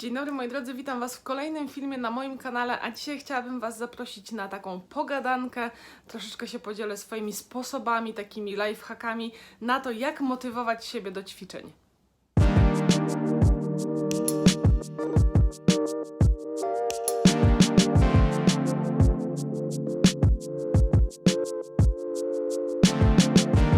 Dzień dobry moi drodzy, witam Was w kolejnym filmie na moim kanale, a dzisiaj chciałabym Was zaprosić na taką pogadankę. Troszeczkę się podzielę swoimi sposobami, takimi lifehackami na to, jak motywować siebie do ćwiczeń.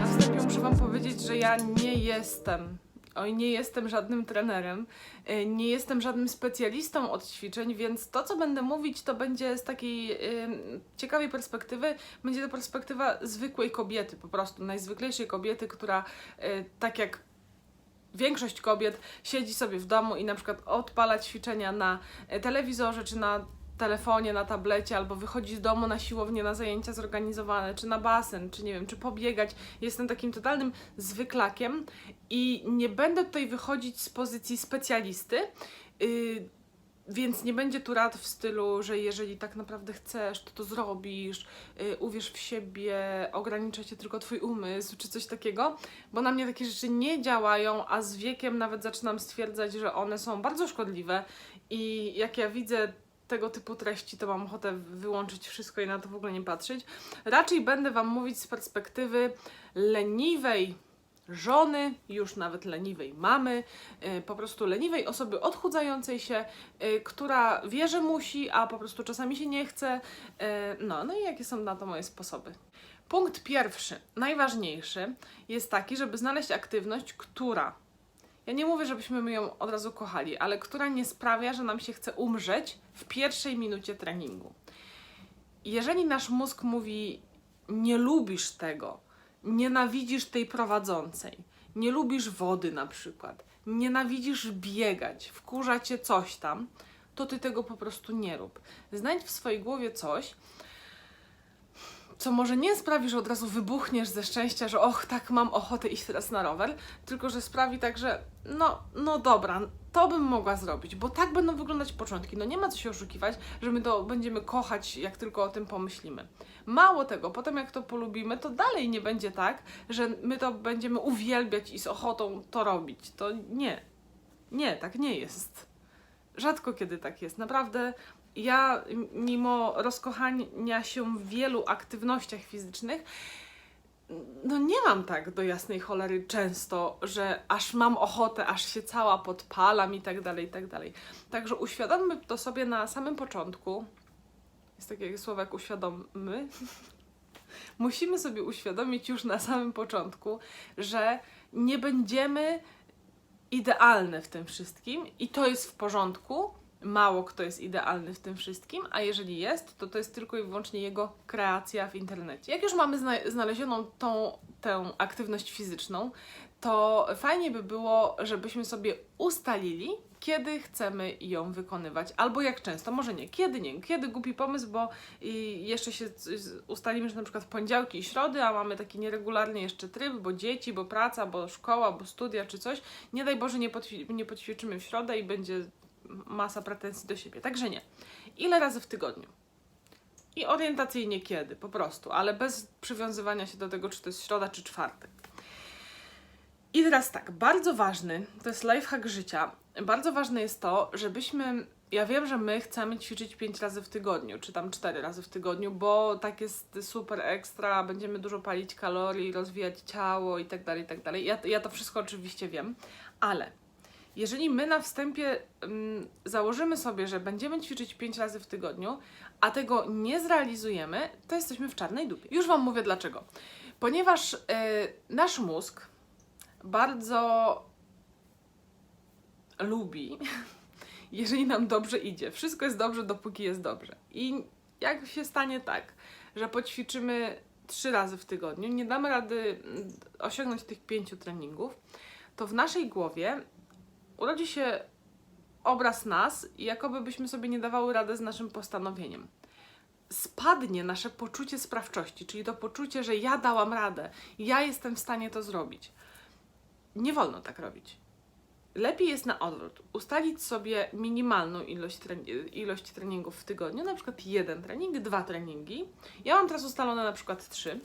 Na wstępie muszę Wam powiedzieć, że ja nie jestem, oj, nie jestem żadnym trenerem, y, nie jestem żadnym specjalistą od ćwiczeń, więc to, co będę mówić, to będzie z takiej y, ciekawej perspektywy, będzie to perspektywa zwykłej kobiety, po prostu najzwyklejszej kobiety, która y, tak jak większość kobiet siedzi sobie w domu i na przykład odpala ćwiczenia na telewizorze czy na telefonie, na tablecie, albo wychodzi z domu na siłownię, na zajęcia zorganizowane, czy na basen, czy nie wiem, czy pobiegać. Jestem takim totalnym zwyklakiem i nie będę tutaj wychodzić z pozycji specjalisty. Yy, więc nie będzie tu rad w stylu, że jeżeli tak naprawdę chcesz, to to zrobisz, yy, uwierz w siebie, ogranicza cię tylko twój umysł, czy coś takiego, bo na mnie takie rzeczy nie działają, a z wiekiem nawet zaczynam stwierdzać, że one są bardzo szkodliwe i jak ja widzę tego typu treści, to mam ochotę wyłączyć wszystko i na to w ogóle nie patrzeć. Raczej będę Wam mówić z perspektywy leniwej żony, już nawet leniwej mamy, y, po prostu leniwej osoby odchudzającej się, y, która wie, że musi, a po prostu czasami się nie chce. y, No, no i jakie są na to moje sposoby? Punkt pierwszy, najważniejszy, jest taki, żeby znaleźć aktywność, która ja nie mówię, żebyśmy my ją od razu kochali, ale która nie sprawia, że nam się chce umrzeć w pierwszej minucie treningu. Jeżeli nasz mózg mówi, nie lubisz tego, nienawidzisz tej prowadzącej, nie lubisz wody na przykład, nienawidzisz biegać, wkurza cię coś tam, to ty tego po prostu nie rób. Znajdź w swojej głowie coś, co może nie sprawi, że od razu wybuchniesz ze szczęścia, że och, tak mam ochotę iść teraz na rower, tylko że sprawi tak, że no, no dobra, to bym mogła zrobić, bo tak będą wyglądać początki. No nie ma co się oszukiwać, że my to będziemy kochać, jak tylko o tym pomyślimy. Mało tego, potem jak to polubimy, to dalej nie będzie tak, że my to będziemy uwielbiać i z ochotą to robić. To nie. Nie, tak nie jest. Rzadko kiedy tak jest. Naprawdę ja, mimo rozkochania się w wielu aktywnościach fizycznych, no nie mam tak do jasnej cholery często, że aż mam ochotę, aż się cała podpalam i tak dalej, i tak dalej. Także uświadommy to sobie na samym początku. Jest takie słowo jak uświadomy. Musimy sobie uświadomić już na samym początku, że nie będziemy idealne w tym wszystkim i to jest w porządku. Mało kto jest idealny w tym wszystkim, a jeżeli jest, to to jest tylko i wyłącznie jego kreacja w internecie. Jak już mamy zna- znalezioną tą, tę aktywność fizyczną, to fajnie by było, żebyśmy sobie ustalili, kiedy chcemy ją wykonywać, albo jak często, może nie, kiedy nie, kiedy głupi pomysł, bo jeszcze się ustalimy, że na przykład w poniedziałki i środy, a mamy taki nieregularny jeszcze tryb, bo dzieci, bo praca, bo szkoła, bo studia czy coś, nie daj Boże nie, nie poćwiczymy w środę i będzie masa pretensji do siebie. Także nie. Ile razy w tygodniu? I orientacyjnie kiedy, po prostu, ale bez przywiązywania się do tego, czy to jest środa, czy czwartek. I teraz tak, bardzo ważny, to jest lifehack życia, bardzo ważne jest to, żebyśmy, ja wiem, że my chcemy ćwiczyć 5 razy w tygodniu, czy tam 4 razy w tygodniu, bo tak jest super ekstra, będziemy dużo palić kalorii, rozwijać ciało i tak dalej, i tak dalej. Ja, to wszystko oczywiście wiem, ale jeżeli my na wstępie mm, założymy sobie, że będziemy ćwiczyć 5 razy w tygodniu, a tego nie zrealizujemy, to jesteśmy w czarnej dupie. Już Wam mówię dlaczego. Ponieważ y, nasz mózg bardzo lubi, jeżeli nam dobrze idzie. Wszystko jest dobrze, dopóki jest dobrze. I jak się stanie tak, że poćwiczymy trzy razy w tygodniu, nie damy rady mm, osiągnąć tych pięciu treningów, to w naszej głowie urodzi się obraz nas, jakoby byśmy sobie nie dawały rady z naszym postanowieniem. Spadnie nasze poczucie sprawczości, czyli to poczucie, że ja dałam radę, ja jestem w stanie to zrobić. Nie wolno tak robić. Lepiej jest na odwrót. Ustalić sobie minimalną ilość, ilość treningów w tygodniu, na przykład jeden trening, dwa treningi. Ja mam teraz ustalone na przykład trzy.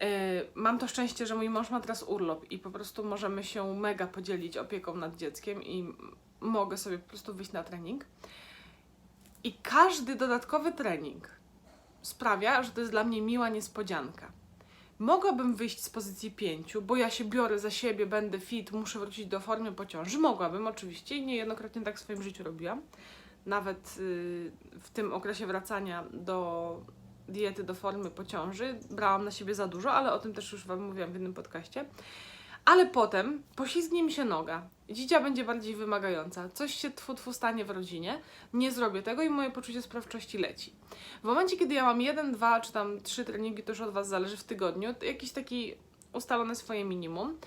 Yy, Mam to szczęście, że mój mąż ma teraz urlop i po prostu możemy się mega podzielić opieką nad dzieckiem i mogę sobie po prostu wyjść na trening. I każdy dodatkowy trening sprawia, że to jest dla mnie miła niespodzianka. Mogłabym wyjść z pozycji pięciu, bo ja się biorę za siebie, będę fit, muszę wrócić do formy po ciąży. Mogłabym oczywiście i niejednokrotnie tak w swoim życiu robiłam. Nawet y, w tym okresie wracania do diety, do formy po ciąży. Brałam na siebie za dużo, ale o tym też już Wam mówiłam w innym podcaście. Ale potem poślizgnie mi się noga, dzidzia będzie bardziej wymagająca, coś się tfu, tfu stanie w rodzinie, nie zrobię tego i moje poczucie sprawczości leci. W momencie, kiedy ja mam jeden, dwa czy tam trzy treningi, to już od Was zależy w tygodniu, jakiś taki ustalone swoje minimum,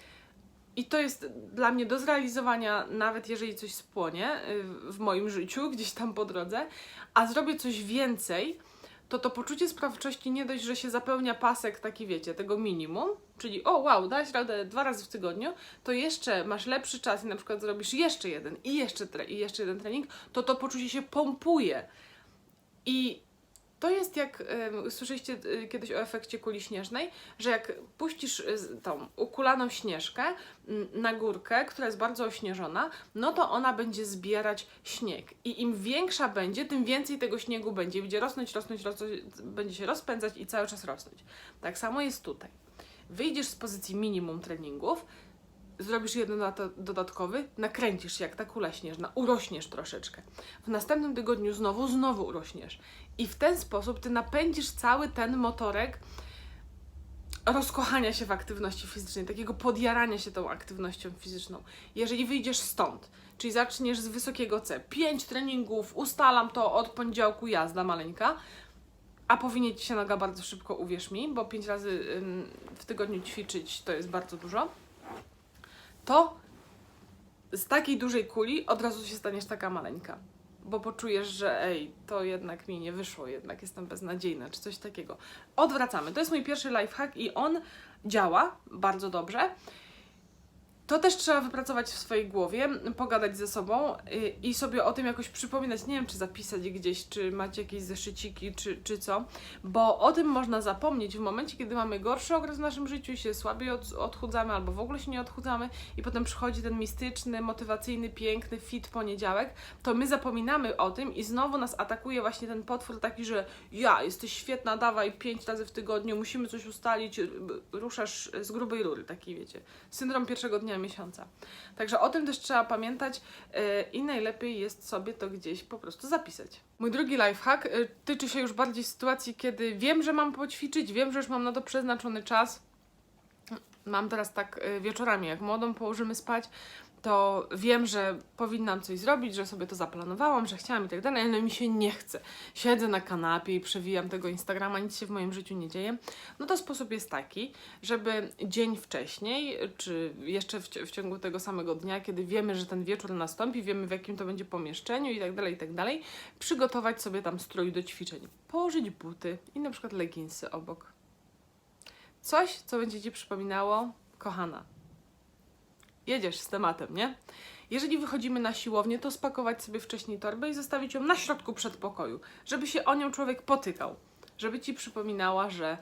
i to jest dla mnie do zrealizowania, nawet jeżeli coś spłonie y, w moim życiu, gdzieś tam po drodze, a zrobię coś więcej, to to poczucie sprawczości nie dość, że się zapełnia pasek taki, wiecie, tego minimum, czyli o wow, dałeś radę dwa razy w tygodniu, to jeszcze masz lepszy czas i na przykład zrobisz jeszcze jeden i jeszcze, i jeszcze jeden trening, to to poczucie się pompuje. I to jest jak, y, słyszeliście y, kiedyś o efekcie kuli śnieżnej, że jak puścisz y, tą ukulaną śnieżkę mm, na górkę, która jest bardzo ośnieżona, no to ona będzie zbierać śnieg. I im większa będzie, tym więcej tego śniegu będzie. Będzie rosnąć, rosnąć, rosnąć, będzie się rozpędzać i cały czas rosnąć. Tak samo jest tutaj. Wyjdziesz z pozycji minimum treningów, zrobisz jeden dodat- dodatkowy, nakręcisz się jak ta kula śnieżna, urośniesz troszeczkę. W następnym tygodniu znowu, znowu urośniesz. I w ten sposób ty napędzisz cały ten motorek rozkochania się w aktywności fizycznej, takiego podjarania się tą aktywnością fizyczną. Jeżeli wyjdziesz stąd, czyli zaczniesz z wysokiego C, 5 treningów, ustalam to od poniedziałku jazda maleńka, a powinie ci się noga bardzo szybko, uwierz mi, bo 5 razy w tygodniu ćwiczyć to jest bardzo dużo, to z takiej dużej kuli od razu się staniesz taka maleńka. Bo poczujesz, że ej, to jednak mi nie wyszło, jednak jestem beznadziejna, czy coś takiego. Odwracamy. To jest mój pierwszy lifehack i on działa bardzo dobrze. To też trzeba wypracować w swojej głowie, pogadać ze sobą y, i sobie o tym jakoś przypominać. Nie wiem, czy zapisać gdzieś, czy macie jakieś zeszyciki, czy, czy co, bo o tym można zapomnieć w momencie, kiedy mamy gorszy okres w naszym życiu się słabiej od, odchudzamy, albo w ogóle się nie odchudzamy, i potem przychodzi ten mistyczny, motywacyjny, piękny fit poniedziałek, to my zapominamy o tym i znowu nas atakuje właśnie ten potwór taki, że ja, jesteś świetna, dawaj pięć razy w tygodniu, musimy coś ustalić, ruszasz z grubej rury, taki wiecie, syndrom pierwszego dnia miesiąca. Także o tym też trzeba pamiętać yy, i najlepiej jest sobie to gdzieś po prostu zapisać. Mój drugi lifehack yy, tyczy się już bardziej sytuacji, kiedy wiem, że mam poćwiczyć, wiem, że już mam na to przeznaczony czas, mam teraz tak y, wieczorami, jak młodą położymy spać, to wiem, że powinnam coś zrobić, że sobie to zaplanowałam, że chciałam i tak dalej, ale mi się nie chce. Siedzę na kanapie i przewijam tego Instagrama, nic się w moim życiu nie dzieje. No to sposób jest taki, żeby dzień wcześniej, czy jeszcze w, w ciągu tego samego dnia, kiedy wiemy, że ten wieczór nastąpi, wiemy w jakim to będzie pomieszczeniu i tak dalej, i tak dalej, przygotować sobie tam strój do ćwiczeń. Położyć buty i na przykład leginsy obok. Coś, co będzie Ci przypominało, kochana, jedziesz z tematem, nie? Jeżeli wychodzimy na siłownię, to spakować sobie wcześniej torbę i zostawić ją na środku przedpokoju, żeby się o nią człowiek potykał, żeby ci przypominała, że,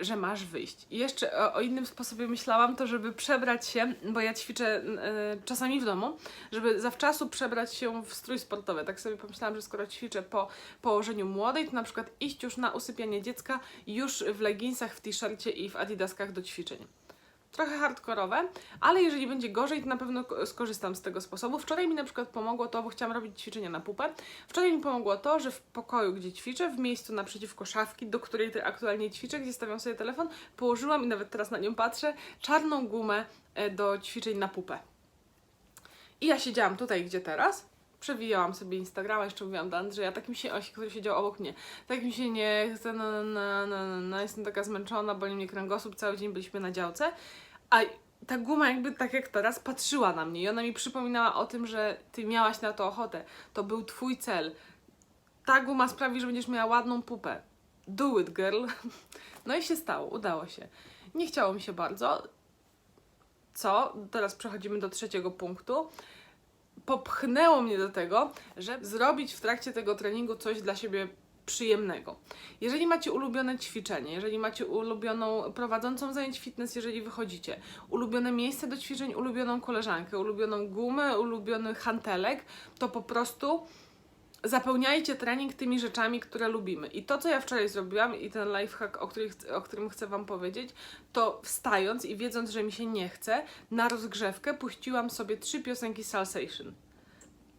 y, że masz wyjść. I jeszcze o, o innym sposobie myślałam, to żeby przebrać się, bo ja ćwiczę y, czasami w domu, żeby zawczasu przebrać się w strój sportowy. Tak sobie pomyślałam, że skoro ćwiczę po położeniu młodej, to na przykład iść już na usypianie dziecka już w leginsach, w t-shircie i w adidaskach do ćwiczeń trochę hardkorowe, ale jeżeli będzie gorzej, to na pewno ko- skorzystam z tego sposobu. Wczoraj mi na przykład pomogło to, bo chciałam robić ćwiczenia na pupę. Wczoraj mi pomogło to, że w pokoju, gdzie ćwiczę, w miejscu naprzeciwko szafki, do której aktualnie ćwiczę, gdzie stawiam sobie telefon, położyłam i nawet teraz na nią patrzę, czarną gumę e, do ćwiczeń na pupę. I ja siedziałam tutaj, gdzie teraz. Przewijałam sobie Instagrama, jeszcze mówiłam do Andrzeja, tak mi się, który siedział obok mnie, tak mi się nie chce, no, no, no, no, no, jestem taka zmęczona, boli mnie kręgosłup, cały dzień byliśmy na działce, a ta guma jakby tak jak teraz patrzyła na mnie i ona mi przypominała o tym, że ty miałaś na to ochotę, to był twój cel. Ta guma sprawi, że będziesz miała ładną pupę. Do it, girl. No i się stało, udało się. Nie chciało mi się bardzo. Co? Teraz przechodzimy do trzeciego punktu popchnęło mnie do tego, żeby zrobić w trakcie tego treningu coś dla siebie przyjemnego. Jeżeli macie ulubione ćwiczenie, jeżeli macie ulubioną prowadzącą zajęć fitness, jeżeli wychodzicie, ulubione miejsce do ćwiczeń, ulubioną koleżankę, ulubioną gumę, ulubiony hantelek, to po prostu zapełniajcie trening tymi rzeczami, które lubimy. I to, co ja wczoraj zrobiłam i ten lifehack, o, których, o którym chcę Wam powiedzieć, to wstając i wiedząc, że mi się nie chce, na rozgrzewkę puściłam sobie trzy piosenki Salsation.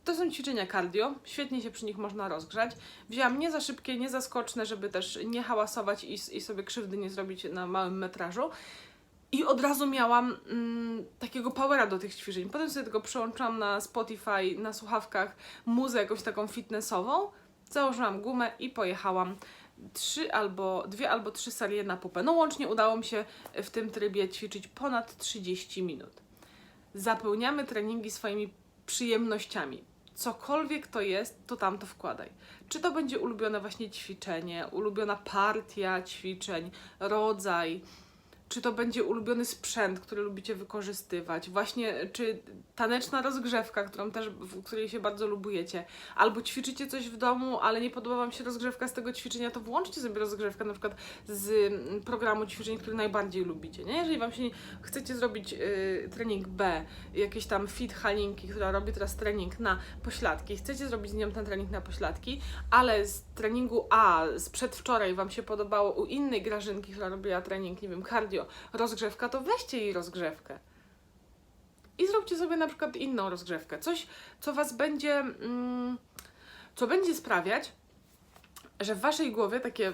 To są ćwiczenia cardio, świetnie się przy nich można rozgrzać. Wzięłam nie za szybkie, nie za skoczne, żeby też nie hałasować i, i sobie krzywdy nie zrobić na małym metrażu. I od razu miałam mm, takiego powera do tych ćwiczeń. Potem sobie tylko przełączyłam na Spotify, na słuchawkach muzę jakąś taką fitnessową, założyłam gumę i pojechałam trzy albo, dwie albo trzy serie na pupę. No łącznie udało mi się w tym trybie ćwiczyć ponad 30 minut. Zapełniamy treningi swoimi przyjemnościami. Cokolwiek to jest, to tam to wkładaj. Czy to będzie ulubione właśnie ćwiczenie, ulubiona partia ćwiczeń, rodzaj, czy to będzie ulubiony sprzęt, który lubicie wykorzystywać, właśnie czy taneczna rozgrzewka, którą też, w której się bardzo lubujecie, albo ćwiczycie coś w domu, ale nie podoba Wam się rozgrzewka z tego ćwiczenia, to włączcie sobie rozgrzewkę na przykład z mm, programu ćwiczeń, który najbardziej lubicie, nie? Jeżeli Wam się nie, chcecie zrobić y, trening B, jakieś tam fit Halinki, która robi teraz trening na pośladki, chcecie zrobić z nią ten trening na pośladki, ale z treningu A z przedwczoraj Wam się podobało u innej Grażynki, która robiła trening, nie wiem, cardio, rozgrzewka, to weźcie jej rozgrzewkę. I zróbcie sobie na przykład inną rozgrzewkę. Coś, co Was będzie, mm, co będzie sprawiać, że w Waszej głowie takie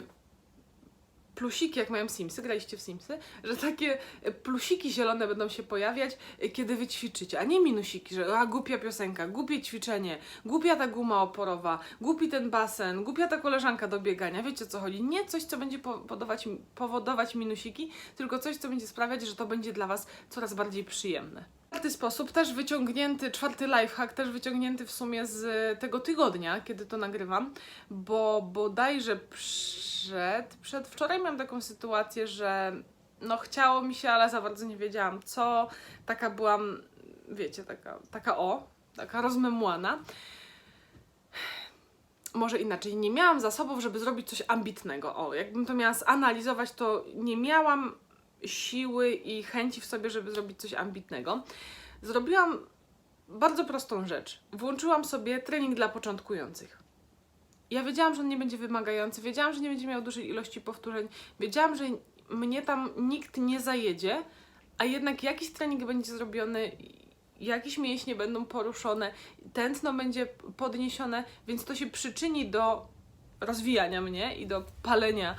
plusiki, jak mają Simsy, graliście w Simsy, że takie plusiki zielone będą się pojawiać, y, kiedy wy ćwiczycie, a nie minusiki, że a głupia piosenka, głupie ćwiczenie, głupia ta guma oporowa, głupi ten basen, głupia ta koleżanka do biegania, wiecie o co chodzi? Nie coś, co będzie powodować, powodować minusiki, tylko coś, co będzie sprawiać, że to będzie dla Was coraz bardziej przyjemne. Czwarty sposób, też wyciągnięty, czwarty lifehack, też wyciągnięty w sumie z tego tygodnia, kiedy to nagrywam, bo bodajże przed, przed wczoraj miałam taką sytuację, że no chciało mi się, ale za bardzo nie wiedziałam co, taka byłam, wiecie, taka, taka o, taka rozmemłana. Może inaczej, nie miałam zasobów, żeby zrobić coś ambitnego. O, jakbym to miała zanalizować, to nie miałam siły i chęci w sobie, żeby zrobić coś ambitnego. Zrobiłam bardzo prostą rzecz. Włączyłam sobie trening dla początkujących. Ja wiedziałam, że on nie będzie wymagający, wiedziałam, że nie będzie miał dużej ilości powtórzeń, wiedziałam, że mnie tam nikt nie zajedzie, a jednak jakiś trening będzie zrobiony, jakieś mięśnie będą poruszone, tętno będzie podniesione, więc to się przyczyni do rozwijania mnie i do palenia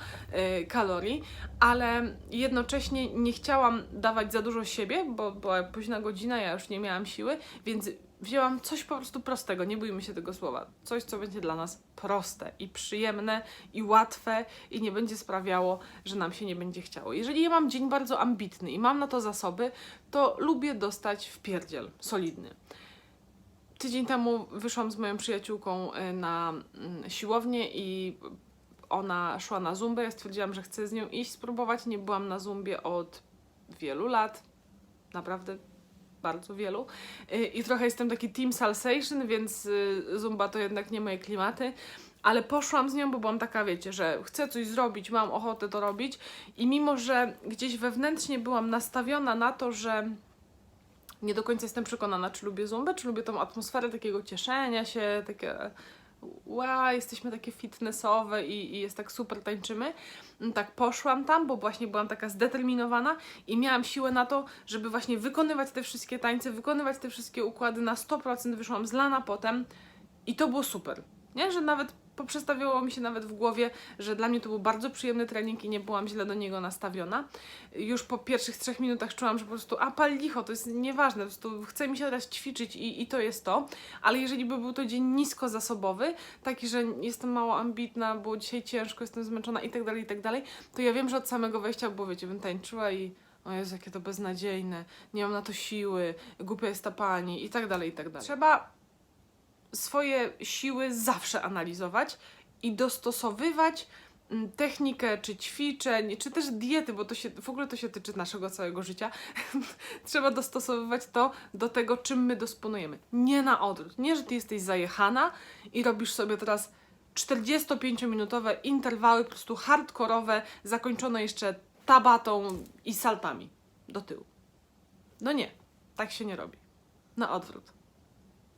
y, kalorii, ale jednocześnie nie chciałam dawać za dużo siebie, bo była późna godzina, ja już nie miałam siły, więc wzięłam coś po prostu prostego, nie bójmy się tego słowa. Coś, co będzie dla nas proste i przyjemne i łatwe i nie będzie sprawiało, że nam się nie będzie chciało. Jeżeli ja mam dzień bardzo ambitny i mam na to zasoby, to lubię dostać w pierdziel solidny. Tydzień temu wyszłam z moją przyjaciółką y, na mm, siłownię i ona szła na zumbę. Ja stwierdziłam, że chcę z nią iść, spróbować. Nie byłam na zumbie od wielu lat. Naprawdę bardzo wielu. Y, I trochę jestem taki team salsation, więc y, zumba to jednak nie moje klimaty. Ale poszłam z nią, bo byłam taka, wiecie, że chcę coś zrobić, mam ochotę to robić. I mimo, że gdzieś wewnętrznie byłam nastawiona na to, że nie do końca jestem przekonana, czy lubię zumbę, czy lubię tą atmosferę takiego cieszenia się, takie wow, jesteśmy takie fitnessowe i, i jest tak super, tańczymy. Mm, tak poszłam tam, bo właśnie byłam taka zdeterminowana i miałam siłę na to, żeby właśnie wykonywać te wszystkie tańce, wykonywać te wszystkie układy na 100%, wyszłam zlana potem i to było super. Nie, że nawet poprzestawiało mi się nawet w głowie, że dla mnie to był bardzo przyjemny trening i nie byłam źle do niego nastawiona. Już po pierwszych trzech minutach czułam, że po prostu a pal licho, to jest nieważne, po prostu chce mi się teraz ćwiczyć i, i to jest to, ale jeżeli by był to dzień nisko zasobowy, taki, że jestem mało ambitna, było dzisiaj ciężko, jestem zmęczona i tak dalej, i tak dalej, to ja wiem, że od samego wejścia, bo wiecie, bym tańczyła i o Jezu, jakie to beznadziejne, nie mam na to siły, głupia jest ta pani i tak dalej, i tak dalej. Trzeba swoje siły zawsze analizować i dostosowywać mm, technikę, czy ćwiczeń, czy też diety, bo to się, w ogóle to się tyczy naszego całego życia. Trzeba dostosowywać to do tego, czym my dysponujemy. Nie na odwrót. Nie, że ty jesteś zajechana i robisz sobie teraz 45-minutowe interwały, po prostu hardkorowe, zakończone jeszcze tabatą i saltami do tyłu. No nie, tak się nie robi. Na odwrót.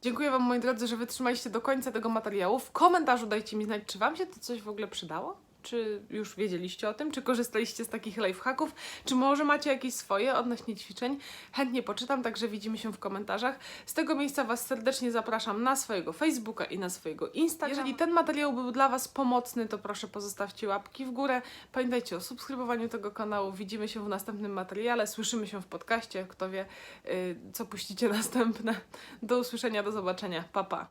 Dziękuję Wam, moi drodzy, że wytrzymaliście do końca tego materiału. W komentarzu dajcie mi znać, czy Wam się to coś w ogóle przydało? Czy już wiedzieliście o tym? Czy korzystaliście z takich lifehacków? Czy może macie jakieś swoje odnośnie ćwiczeń? Chętnie poczytam, także widzimy się w komentarzach. Z tego miejsca Was serdecznie zapraszam na swojego Facebooka i na swojego Instagrama. Jeżeli ten materiał był dla Was pomocny, to proszę pozostawcie łapki w górę. Pamiętajcie o subskrybowaniu tego kanału. Widzimy się w następnym materiale. Słyszymy się w podcaście. Kto wie, yy, co puścicie następne. Do usłyszenia, do zobaczenia. Pa, pa.